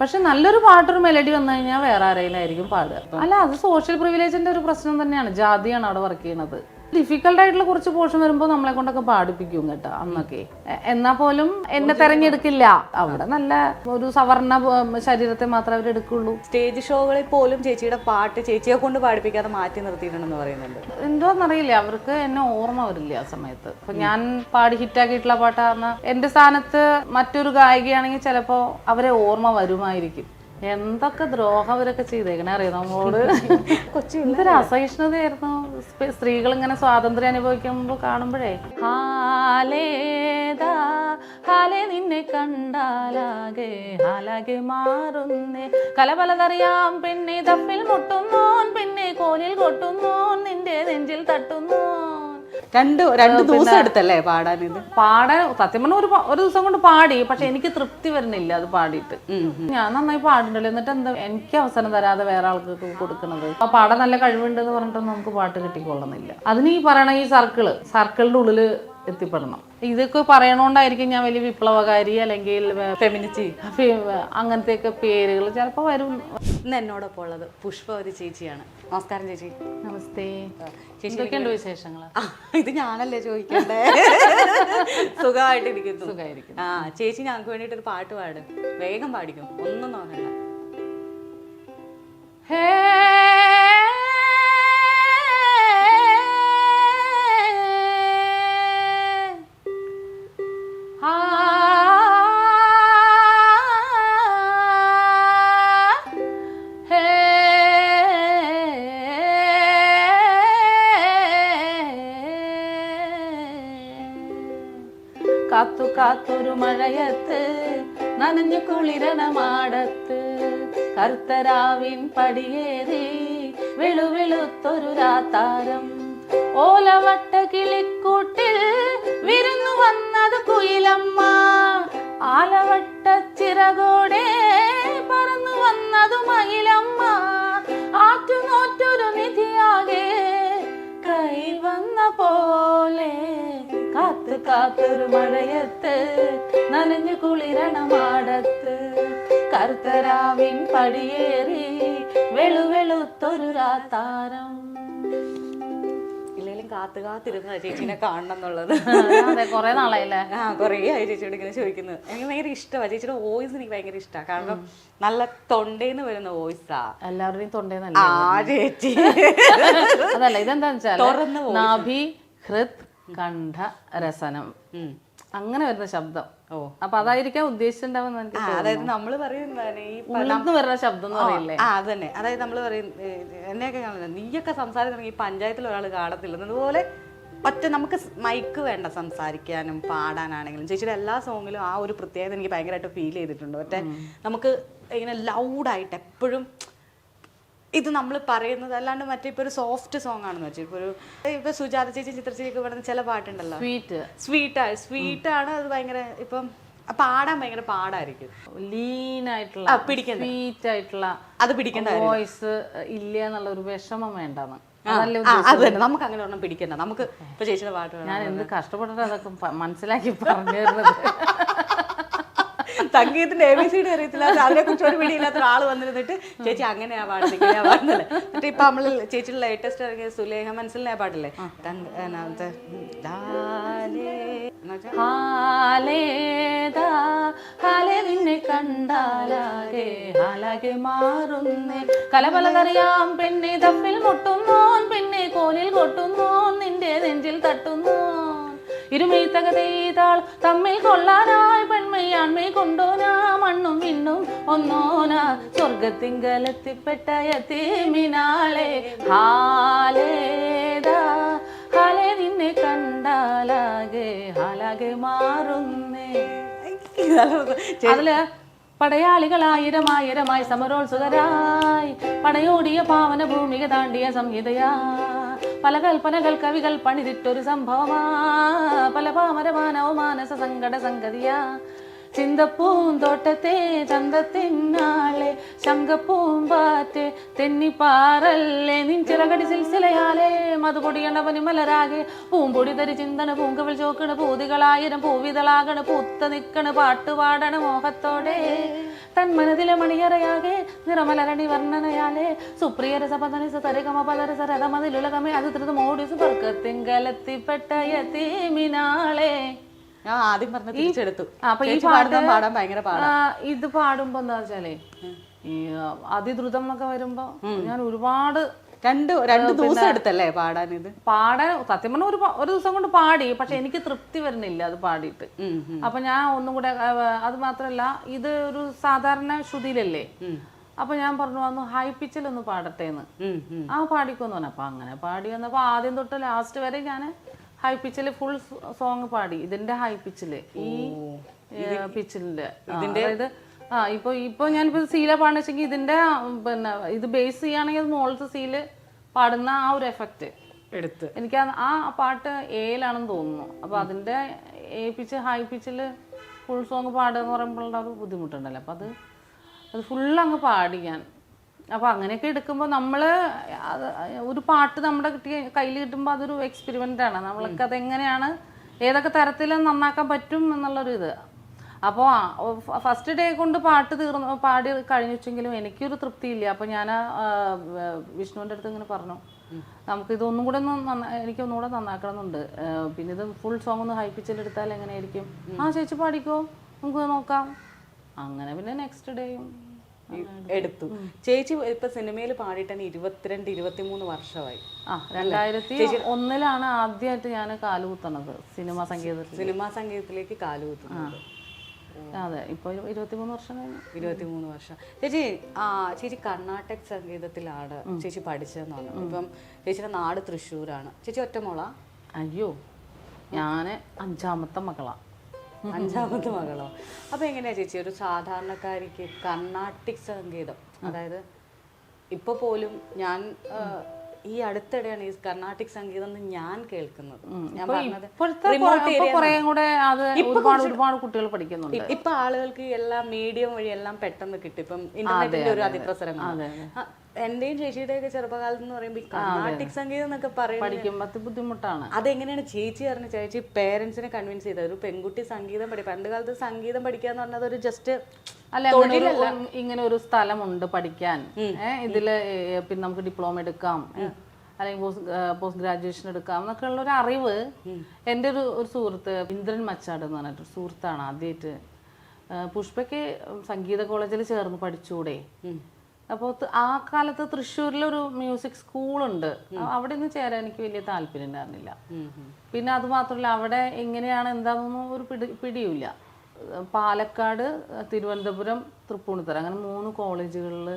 പക്ഷെ നല്ലൊരു പാട്ടൊരു മെലഡി വന്നു കഴിഞ്ഞാൽ വേറെ ആരെങ്കിലും പാടുക. അല്ല അത് സോഷ്യൽ പ്രിവിലേജിന്റെ ഒരു പ്രശ്നം തന്നെയാണ്. ജാതിയാണ് അവിടെ വർക്ക് ചെയ്യുന്നത്. ഡിഫിക്കൽട്ട് ആയിട്ടുള്ള കുറച്ച് പോർഷൻ വരുമ്പോൾ നമ്മളെ കൊണ്ടൊക്കെ പാടിപ്പിക്കും കേട്ടോ അന്നൊക്കെ. എന്നാ പോലും എന്നെ തെരഞ്ഞെടുക്കില്ല. അവിടെ നല്ല ഒരു സവർണ ശരീരത്തെ മാത്രമേ അവർ എടുക്കുള്ളൂ. സ്റ്റേജ് ഷോകളിൽ പോലും ചേച്ചിയുടെ പാട്ട് ചേച്ചിയെ കൊണ്ട് പാടിപ്പിക്കാതെ മാറ്റി നിർത്തിയിട്ടുണ്ടെന്ന് പറയുന്നുണ്ട്. എന്തോന്നറിയില്ല അവർക്ക് എന്നെ ഓർമ്മ വരില്ല ആ സമയത്ത്. ഇപ്പൊ ഞാൻ പാടി ഹിറ്റാക്കിയിട്ടുള്ള പാട്ടാന്ന് എന്റെ സ്ഥാനത്ത് മറ്റൊരു ഗായികയാണെങ്കിൽ ചിലപ്പോ അവരെ ഓർമ്മ വരുമായിരിക്കും. എന്തൊക്കെ ദ്രോഹം അവരൊക്കെ ചെയ്തേക്കണേ അറിയാം നമ്മളോട്? കൊച്ചു എന്തൊരു അസഹിഷ്ണുതയായിരുന്നു. സ്ത്രീകൾ ഇങ്ങനെ സ്വാതന്ത്ര്യം അനുഭവിക്കുമ്പോൾ കാണുമ്പോഴേ ഹാലേതാ ഹാലേ നിന്നെ കണ്ടാലാകെ ഹാലാകെ മാറുന്നേ. കല പലതറിയാം പിന്നെ തമ്മിൽ മുട്ടുന്നോൻ പിന്നെ കോലിൽ കൊട്ടുന്നോൻ നിന്റെ നെഞ്ചിൽ തട്ടുന്നോൻ. രണ്ട് രണ്ട് ദിവസം എടുത്തല്ലേ പാടാൻ ഇത്? പാടാൻ സത്യം പറഞ്ഞ ഒരു ഒരു ദിവസം കൊണ്ട് പാടി പക്ഷെ എനിക്ക് തൃപ്തി വരുന്നില്ല അത് പാടിയിട്ട്. ഞാൻ നന്നായി പാടുന്നുണ്ടല്ലോ എന്നിട്ട് എന്താ എനിക്ക് അവസരം തരാതെ വേറെ ആൾക്ക് കൊടുക്കണത്. ആ പാടാൻ നല്ല കഴിവുണ്ട് എന്ന് പറഞ്ഞിട്ടൊന്നും നമുക്ക് പാട്ട് കിട്ടിക്കൊള്ളുന്നില്ല. അതിന് ഈ പറയണ ഈ സർക്കിൾ സർക്കിളിന്റെ ഉള്ളിൽ എത്തിപ്പെടണം. ഇതൊക്കെ പറയണോണ്ടായിരിക്കും ഞാൻ വലിയ വിപ്ലവകാരി അല്ലെങ്കിൽ ഫെമിനിറ്റി അങ്ങനത്തെയൊക്കെ പേരുകൾ ചിലപ്പോൾ വരും. ഇന്ന് എന്നോടൊപ്പം ഉള്ളത് പുഷ്പ ഒരു ചേച്ചിയാണ്. നമസ്കാരം ചേച്ചി. നമസ്തേ. ചേച്ചിയൊക്കെയുണ്ട് വിശേഷങ്ങൾ ഇത് ഞാനല്ലേ ചോദിക്കണ്ടേ? സുഖമായിട്ടിരിക്കുന്നു. സുഖമായിരിക്കും ആ ചേച്ചി ഞങ്ങൾക്ക് വേണ്ടിയിട്ട് ഒരു പാട്ട് പാടും. വേഗം പാടിക്കും. ഒന്നും നോക്കണ്ട. ഹേ കാത്തു കാത്തൊരു മഴയത്ത് നനഞ്ഞു കുളിരണ മാടത്ത് കറുത്തരാവിൻ പടിയേറി വെളുവെളുത്തൊരു രാത്താരം ഓലവട്ട കിളിക്കൂട്ടിൽ കാത്തൊരു മഴയത്ത് നനഞ്ഞു കുളിരണമാടത്ത് കർത്തരാവിൻ പടിയേറി വെളുവെളുത്തൊരു രാത്താരം. ഇല്ലെങ്കിലും കാത്തു കാത്തിരുന്ന ചേച്ചീനെ കാണണം എന്നുള്ളത് കൊറേ നാളായില്ലേ? ആ കുറേ ആയി ചേച്ചിയോട് ഇങ്ങനെ ചോദിക്കുന്നത് എനിക്ക് ഭയങ്കര ഇഷ്ടമാണ് ചേച്ചിയുടെ വോയിസ് എനിക്ക് ഭയങ്കര ഇഷ്ടമാണ് കാരണം നല്ല തൊണ്ടേന്ന് വരുന്ന വോയിസാ എല്ലാവരുടെയും തൊണ്ടേന്നല്ല ആ ചേച്ചി. അതല്ല ഇതെന്താ വെച്ചാൽ നാഭി ഹൃത് കണ്ഠ രസനം അങ്ങനെ വരുന്ന ശബ്ദം. ഓ. അപ്പൊ അതായിരിക്കാം ഉദ്ദേശിച്ചിട്ടുണ്ടാവുന്ന അതായത് നമ്മൾ പറയുന്നതാണ് ഈ വരുന്ന ശബ്ദം എന്ന് പറയില്ലേ? ആ അതന്നെ. അതായത് നമ്മൾ പറയും എന്നെയൊക്കെ കാണില്ല നീയൊക്കെ സംസാരിക്കണമെങ്കിൽ ഈ പഞ്ചായത്തിൽ ഒരാൾ കാണത്തില്ല. അതുപോലെ ഒറ്റ നമുക്ക് മൈക്ക് വേണ്ട സംസാരിക്കാനും പാടാനാണെങ്കിലും. ചേച്ചിയുടെ എല്ലാ സോങ്ങിലും ആ ഒരു പ്രത്യേകത എനിക്ക് ഭയങ്കരമായിട്ട് ഫീൽ ചെയ്തിട്ടുണ്ട്. മറ്റേ നമുക്ക് ഇങ്ങനെ ലൗഡായിട്ട് എപ്പോഴും ഇത് നമ്മൾ പറയുന്നത് അല്ലാണ്ട് മറ്റേ ഇപ്പൊ ഒരു സോഫ്റ്റ് സോങ് ആണെന്ന് വെച്ചാൽ ഇപ്പൊ ഒരു ഇപ്പൊ സുജാത ചേച്ചി ചിത്ര ചേച്ചിയൊക്കെ ചില പാട്ടുണ്ടല്ലോ. സ്വീറ്റ് സ്വീറ്റാണ് സ്വീറ്റാണ് അത് ഭയങ്കര ഇപ്പം പാടാൻ ഭയങ്കര പാടായിരിക്കും. ലീൻ ആയിട്ടുള്ള സ്വീറ്റ് ആയിട്ടുള്ള അത് പിടിക്കേണ്ട വോയിസ് ഇല്ല എന്നുള്ള ഒരു വിഷമം വേണ്ടെന്ന്. അത് തന്നെ. നമുക്ക് അങ്ങനെ ഒന്നും പിടിക്കണ്ട. നമുക്ക് ഇപ്പൊ ചേച്ചിയുടെ പാട്ട് ഞാൻ എന്ത് കഷ്ടപ്പെട്ടിട്ട് അതൊക്കെ മനസ്സിലാക്കി പറഞ്ഞു തരുന്നത്. സംഗീതത്തിന്റെ എ ബി സി ഡി അറിയത്തില്ല. അതിനെ കുറിച്ച് ഒരു പിടിയില്ലാത്ത ഒരാൾ വന്നിരുന്നിട്ട് ചേച്ചി അങ്ങനെയാ പാടുന്നത് ഇപ്പൊ നമ്മൾ ചേച്ചിയുടെ ലേറ്റസ്റ്റ് ഇറങ്ങിയ സുലേഖ മനസ്സിലെ പാടില്ലേ നിന്നെ കണ്ടാലാകെ ഹാലാകെ മാറുന്നേ. കലപലതറിയാം പെണ്ണെ തമ്മിൽ മുട്ടുന്നോൻ പിന്നെ കോലിൽ കൊട്ടുന്നോൻ നിന്റെ നെഞ്ചിൽ തട്ടുന്നോൻ. ഇരുമീത്തകതീതാൾ തമ്മിൽ കൊള്ളാനായി പെൺമയാൺമേ കൊണ്ടോനാ മണ്ണും വിണ്ണും ഒന്നോനാ. സ്വർഗത്തിങ്കലെത്തിപ്പെട്ട യത്തീമിനാളെ ഹാലേതാ. ഹാലേ നിന്നെ കണ്ടാലാകെ ഹാലാകെ മാറുന്നേ. അതിൽ പടയാളികളായിരം ആയിരമായി സമരോത്സുകരായി. പടയോടിയ പാവന ഭൂമിക താണ്ടിയ സംഹിതയാ പല കൽപ്പനകൾ കവികൾ പണിതിട്ടൊരു സംഭവമാ. പല പാമരമാനവ മാനസ സങ്കട സംഗതിയാ. ചിന്തപ്പൂന്തോട്ടത്തെ ചന്തത്തിനാളെ ശങ്കപ്പൂമ്പാറ്റ് തെന്നിപ്പാറല്ലേ നിഞ്ചിറകടി ചിറകടി സിൽസിലയാലേ മധുപൊടിയണവന് മലരാകെ പൂമ്പൊടി തരി ചിന്തന പൂങ്കവിൽ ചോക്കണ് പൂതികളായിരം പൂവിതളാകണ് പൂത്ത നിക്കണ് പാട്ടുപാടണ് മോഹത്തോടെ. തൻ മനതിലെ മണിയറയാകെ നിറമലരണി വർണനയാലേ. സുപ്രിയ രസപദനിസ സരഗമ പദരസ രഥമതിലുലകമേ അത് ധൃതം ഓടിച്ചു പറക്കത്തിങ്കലെത്തിപ്പെട്ട ഞാൻ ആദ്യം പറഞ്ഞ തിരിച്ചെടുത്തു. അപ്പൊ ഈ പാടുന്ന പാടാൻ ഭയങ്കര ഇത് പാടുമ്പോ എന്താ വെച്ചാലേ ഈ അതിദ്രുതം എന്നൊക്കെ വരുമ്പോ ഞാൻ ഒരുപാട് രണ്ട് രണ്ട് ദിവസം എടുത്തല്ലേ പാടാൻ ഇത്? പാടാൻ സത്യം പറഞ്ഞ ഒരു ഒരു ദിവസം കൊണ്ട് പാടി പക്ഷെ എനിക്ക് തൃപ്തി വരുന്നില്ല അത് പാടിയിട്ട്. അപ്പൊ ഞാൻ ഒന്നും കൂടെ അത് മാത്രല്ല ഇത് ഒരു സാധാരണ ശ്രുതിയിലല്ലേ? അപ്പൊ ഞാൻ പറഞ്ഞു വന്നു ഹൈ പിച്ചിൽ ഒന്ന് പാടട്ടെ എന്ന്. ആ പാടിക്കൊന്നു പറഞ്ഞു. അപ്പൊ അങ്ങനെ പാടി വന്നപ്പോ ആദ്യം തൊട്ട് ലാസ്റ്റ് വരെ ഞാൻ ഹൈ പിച്ചിൽ ഫുൾ സോങ് പാടി. ഇതിന്റെ ഹൈ പിച്ചിൽ. ഈ പിച്ചിലിന്റെ. അതായത് ആ ഇപ്പൊ ഇപ്പൊ ഞാനിപ്പോ സീല പാടുന്ന വെച്ചെങ്കിൽ ഇതിന്റെ ഉം, പിന്നെ ഇത് ബേസ് ചെയ്യുകയാണെങ്കിൽ മോൾസ് സീൽ പാടുന്ന ആ ഒരു എഫക്റ്റ് എടുത്ത്. എനിക്ക് ആ- ആ പാട്ട് എയിലാണെന്ന് തോന്നുന്നു. അപ്പോൾ അതിന്റെ എ പിച്ച് ഹൈ പിച്ചിൽ ഫുൾ സോങ് പാടുക എന്ന് പറയുമ്പോഴുള്ള ഒരു ബുദ്ധിമുട്ടുണ്ടല്ലോ. അപ്പൊ അത് അത് ഫുള്ള് അങ്ങ് പാടി ഞാൻ. അപ്പൊ അങ്ങനെയൊക്കെ എടുക്കുമ്പോൾ നമ്മൾ അത് ഒരു പാട്ട് നമ്മുടെ കിട്ടിയ കയ്യിൽ കിട്ടുമ്പോൾ അതൊരു എക്സ്പെരിമെന്റ് ആണ്. നമ്മൾക്ക് അതെങ്ങനെയാണ് ഏതൊക്കെ തരത്തിൽ നന്നാക്കാൻ പറ്റും എന്നുള്ളൊരു ഇത് അപ്പോൾ ഫസ്റ്റ് ഡേ കൊണ്ട് പാട്ട് തീർന്നു പാടി കഴിഞ്ഞിട്ടെങ്കിലും എനിക്കൊരു തൃപ്തിയില്ല. അപ്പോൾ ഞാൻ വിഷ്ണുവിന്റെ അടുത്ത് ഇങ്ങനെ പറഞ്ഞു. നമുക്ക് ഇതൊന്നും കൂടെ ഒന്ന് എനിക്ക് ഒന്നുകൂടെ നന്നാക്കണമെന്നുണ്ട്. ആ, പിന്നെ ഇത് ഫുൾ സോങ് ഒന്ന് ഹൈപ്പിച്ചിലെടുത്താൽ എങ്ങനെയായിരിക്കും? ആ ചേച്ചി പാടിക്കോ. നമുക്ക് നോക്കാം. അങ്ങനെ പിന്നെ നെക്സ്റ്റ് ഡേയും എടുത്തു. ചേച്ചി ഇപ്പൊ സിനിമയിൽ പാടിയിട്ട് തന്നെ ഇരുപത്തിരണ്ട് ഇരുപത്തിമൂന്ന് വർഷമായി. ആ രണ്ടായിരത്തി ഒന്നിലാണ് ആദ്യമായിട്ട് ഞാൻ കാലുകുത്തണത് സിനിമാ സംഗീതത്തിൽ സിനിമാ സംഗീതത്തിലേക്ക് കാലുകുത്തുന്നത്. അതെ ഇപ്പോൾ ഇരുപത്തിമൂന്ന് വർഷം കഴിഞ്ഞു. ഇരുപത്തിമൂന്ന് വർഷം. ചേച്ചി ആ ചേച്ചി കർണാടക സംഗീതത്തിലാണ് ചേച്ചി പഠിച്ചതെന്ന് പറഞ്ഞു. ഇപ്പം ചേച്ചിയുടെ നാട് തൃശ്ശൂരാണ്. ചേച്ചി ഒറ്റമോളാ അയ്യോ ഞാൻ അഞ്ചാമത്തെ മകളാ. അഞ്ചാമത്തെ മകളോ? അപ്പൊ എങ്ങനെയാ ചേച്ചി? ഒരു സാധാരണക്കാരിക്ക് കർണാട്ടിക് സംഗീതം അതായത് ഇപ്പൊ പോലും ഞാൻ ഈ അടുത്തിടെയാണ് ഈ കർണാട്ടിക് സംഗീതം എന്ന് ഞാൻ കേൾക്കുന്നത്. ഞാൻ പറഞ്ഞത് ഒരുപാട് കുട്ടികൾ പഠിക്കുന്നുണ്ട്. ഇപ്പൊ ആളുകൾക്ക് എല്ലാ മീഡിയം വഴി എല്ലാം പെട്ടെന്ന് കിട്ടും. ഇപ്പം ഇന്റർനെറ്റിന്റെ ഒരു അതിപ്രസരം എന്റെയും ചേച്ചിയുടെ ഒക്കെ ചെറുപ്പകാലത്ത് എന്ന് പറയുമ്പോൾ കർണാട്ടിക് സംഗീതം എന്നൊക്കെ പറയുന്നത് പഠിക്കുമ്പോൾ ബുദ്ധിമുട്ടാണ്. അതെങ്ങനെയാണ് ചേച്ചി അറിഞ്ഞ ചേച്ചി പേരൻസിനെ കൺവിൻസ് ചെയ്തത്? ഒരു പെൺകുട്ടി സംഗീതം പഠി പണ്ട് കാലത്ത് സംഗീതം പഠിക്കുക എന്ന് പറഞ്ഞത് ഒരു ജസ്റ്റ് അല്ല ഇങ്ങനെ ഒരു സ്ഥലമുണ്ട് പഠിക്കാൻ. ഇതിൽ പിന്നെ നമുക്ക് ഡിപ്ലോമ എടുക്കാം. അല്ലെങ്കിൽ പോസ്റ്റ് ഗ്രാജുവേഷൻ എടുക്കാം എന്നൊക്കെ ഉള്ള ഒരു അറിവ് എന്റെ ഒരു ഒരു സുഹൃത്ത് ഇന്ദ്രൻ മച്ചാട് എന്ന് പറഞ്ഞിട്ട് സുഹൃത്താണ് ആദ്യമായിട്ട് പുഷ്പയ്ക്ക് സംഗീത കോളേജിൽ ചേർന്ന് പഠിച്ചൂടെ. അപ്പോൾ ആ കാലത്ത് തൃശ്ശൂരിലൊരു മ്യൂസിക് സ്കൂളുണ്ട്. അവിടെ നിന്ന് ചേരാൻ എനിക്ക് വലിയ താല്പര്യം ഉണ്ടായിരുന്നില്ല. പിന്നെ അത് മാത്രമല്ല അവിടെ എങ്ങനെയാണ് എന്താണെന്നൊന്നും ഒരു പിടി പിടിയുമില്ല. പാലക്കാട് തിരുവനന്തപുരം തൃപ്പൂണിത്തുറ. അങ്ങനെ മൂന്ന് കോളേജുകളിൽ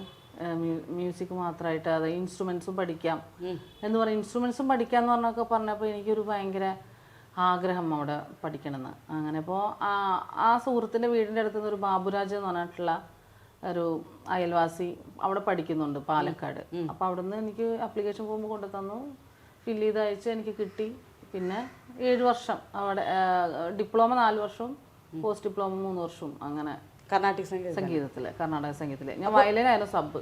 മ്യൂസിക് മാത്രമായിട്ട് അത് ഇൻസ്ട്രുമെൻസും പഠിക്കാം. എന്ന് പറയും ഇൻസ്ട്രുമെൻസും പഠിക്കാം എന്ന് പറഞ്ഞൊക്കെ പറഞ്ഞപ്പോൾ എനിക്കൊരു ഭയങ്കര ആഗ്രഹം അവിടെ പഠിക്കണമെന്ന് അങ്ങനെ ഇപ്പോൾ ആ ആ സുഹൃത്തിന്റെ വീടിന്റെ അടുത്ത് നിന്ന് ഒരു ബാബുരാജ് എന്ന് പറഞ്ഞിട്ടുള്ള ഒരു അയൽവാസി അവിടെ പഠിക്കുന്നുണ്ട് പാലക്കാട്. അപ്പോൾ അവിടുന്ന് എനിക്ക് അപ്ലിക്കേഷൻ ഫോം കൊണ്ടു തന്നു. ഫില്ല് ചെയ്ത് അയച്ച് എനിക്ക് കിട്ടി. പിന്നെ ഏഴ് വർഷം അവിടെ ഡിപ്ലോമ നാല് വർഷവും പോസ്റ്റ് ഡിപ്ലോമ മൂന്ന് വർഷവും അങ്ങനെ കർണാട്ടിക് സംഗീതം സംഗീതത്തിൽ കർണാടക സംഗീതത്തിൽ ഞാൻ വയലിനായിരുന്നു സബ്.